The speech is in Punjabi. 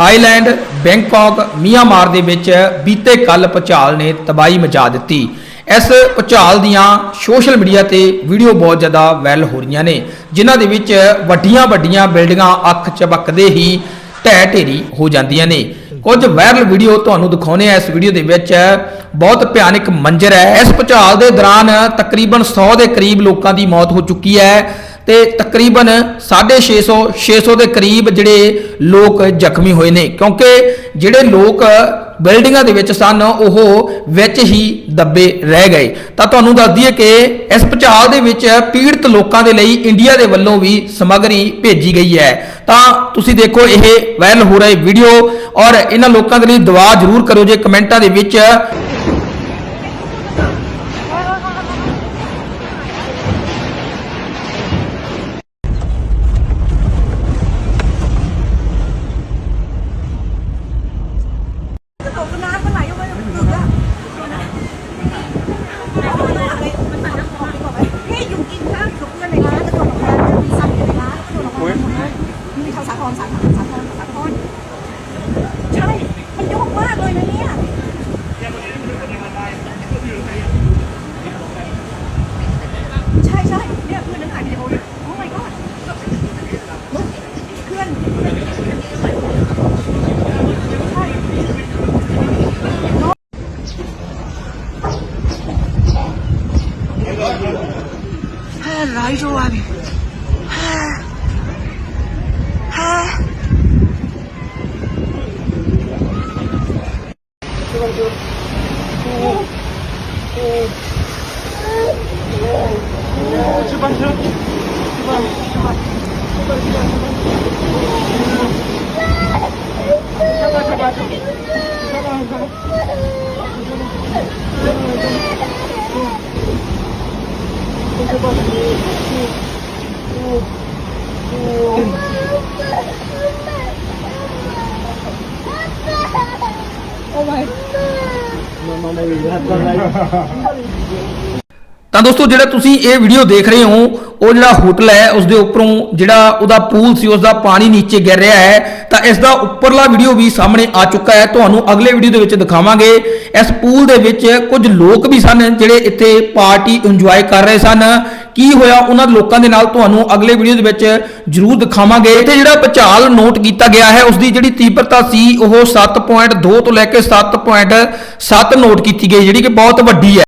ਥਾਈਲੈਂਡ, ਬੈਂਕਾਕ, ਮਿਆਂਮਾਰ ਦੇ ਵਿੱਚ ਬੀਤੇ ਕੱਲ ਭੁਚਾਲ ਨੇ ਤਬਾਹੀ ਮਚਾ ਦਿੱਤੀ। ਇਸ ਭੁਚਾਲ ਦੀਆਂ ਸੋਸ਼ਲ ਮੀਡੀਆ ਤੇ ਵੀਡੀਓ ਬਹੁਤ ਜ਼ਿਆਦਾ ਵਾਇਰਲ ਹੋ ਰਹੀਆਂ ਨੇ, ਜਿਨ੍ਹਾਂ ਦੇ ਵਿੱਚ ਵੱਡੀਆਂ ਵੱਡੀਆਂ ਬਿਲਡਿੰਗਾਂ ਅੱਖ ਝਪਕਦੇ ਹੀ ਢਹਿ ਢੇਰੀ ਹੋ ਜਾਂਦੀਆਂ ਨੇ। ਕੁਝ ਵਾਇਰਲ ਵੀਡੀਓ ਤੁਹਾਨੂੰ ਦਿਖਾਉਣੇ ਆ ਇਸ ਵੀਡੀਓ ਦੇ ਵਿੱਚ ਬਹੁਤ ਭਿਆਨਕ ਮੰਜ਼ਰ ਹੈ। ਇਸ ਭੁਚਾਲ ਦੇ ਦੌਰਾਨ ਤਕਰੀਬਨ 100 ਦੇ ਕਰੀਬ ਲੋਕਾਂ ਦੀ ਮੌਤ ਹੋ ਚੁੱਕੀ ਹੈ। ਤੇ ਤਕਰੀਬਨ 650 600 ਦੇ ਕਰੀਬ ਜਿਹੜੇ ਲੋਕ ਜ਼ਖਮੀ ਹੋਏ ਨੇ। ਕਿਉਂਕਿ ਜਿਹੜੇ ਲੋਕ ਬਿਲਡਿੰਗਾਂ ਦੇ ਵਿੱਚ ਸਨ, ਉਹ ਵਿੱਚ ਹੀ ਦੱਬੇ ਰਹਿ ਗਏ। ਤਾਂ ਤੁਹਾਨੂੰ ਦੱਸ ਦਈਏ ਕਿ ਇਸ ਭੁਚਾਲ ਦੇ ਵਿੱਚ ਪੀੜਤ ਲੋਕਾਂ ਦੇ ਲਈ ਇੰਡੀਆ ਦੇ ਵੱਲੋਂ ਵੀ ਸਮੱਗਰੀ ਭੇਜੀ ਗਈ ਹੈ। ਤਾਂ ਤੁਸੀਂ ਦੇਖੋ, ਇਹ ਵਾਇਰਲ ਹੋ ਰਹੀ ਵੀਡੀਓ ਔਰ ਇਹਨਾਂ ਲੋਕਾਂ ਦੇ ਲਈ ਦੁਆ ਜ਼ਰੂਰ ਕਰੋ ਜੇ ਕਮੈਂਟਾਂ ਦੇ ਵਿੱਚ รสาทรสาทรสาทรใช่ มันยกมากเลยนะเนี่ยใช่ใช่เนี่ยเพื่อนนั้นถ่ายวิดีโออยู่โอ้ my god เพื่อนใช่ 들어가죠. 오, 오, 오, 주방 들어. 주방, 주방, 주방, 주방. 잡아, 잡아, 잡아. 잡아, 잡아. 잡아, 잡아. 오, 오, 오. ਤਾਂ ਦੋਸਤੋ ਜਿਹੜਾ ਤੁਸੀਂ ਇਹ ਵੀਡੀਓ ਦੇਖ ਰਹੇ ਹੋ ਉਹ ਜਿਹੜਾ ਹੋਟਲ ਹੈ ਉਸ ਦੇ ਉੱਪਰੋਂ ਜਿਹੜਾ ਉਹਦਾ ਪੂਲ ਸੀ ਉਸ ਦਾ ਪਾਣੀ ਨੀਚੇ ਗਿਰ ਰਿਹਾ ਹੈ, ਤਾਂ ਇਸ ਦਾ ਉੱਪਰਲਾ ਵੀਡੀਓ ਵੀ ਸਾਹਮਣੇ ਆ ਚੁੱਕਾ ਹੈ। ਤੁਹਾਨੂੰ ਅਗਲੇ ਵੀਡੀਓ ਦੇ ਵਿੱਚ ਦਿਖਾਵਾਂਗੇ। ਇਸ ਪੂਲ ਦੇ ਵਿੱਚ ਕੁਝ ਲੋਕ ਵੀ ਸਨ, ਜਿਹੜੇ ਇੱਥੇ ਪਾਰਟੀ ਇੰਜੋਏ ਕਰ ਰਹੇ ਸਨ। ਕੀ ਹੋਇਆ, ਉਹਨਾਂ ਲੋਕਾਂ ਦੇ ਨਾਲ ਤੁਹਾਨੂੰ ਅਗਲੇ ਵੀਡੀਓ ਦੇ ਵਿੱਚ ਜ਼ਰੂਰ ਦਿਖਾਵਾਂਗੇ। ਇੱਥੇ ਜਿਹੜਾ ਭਚਾਲ ਨੋਟ ਕੀਤਾ ਗਿਆ ਹੈ ਉਸ ਦੀ ਜਿਹੜੀ ਤੀਬਰਤਾ ਸੀ, ਉਹ 7.2 ਤੋਂ ਲੈ ਕੇ 7.7 ਨੋਟ ਕੀਤੀ ਗਈ, ਜਿਹੜੀ ਕਿ ਬਹੁਤ ਵੱਡੀ ਹੈ।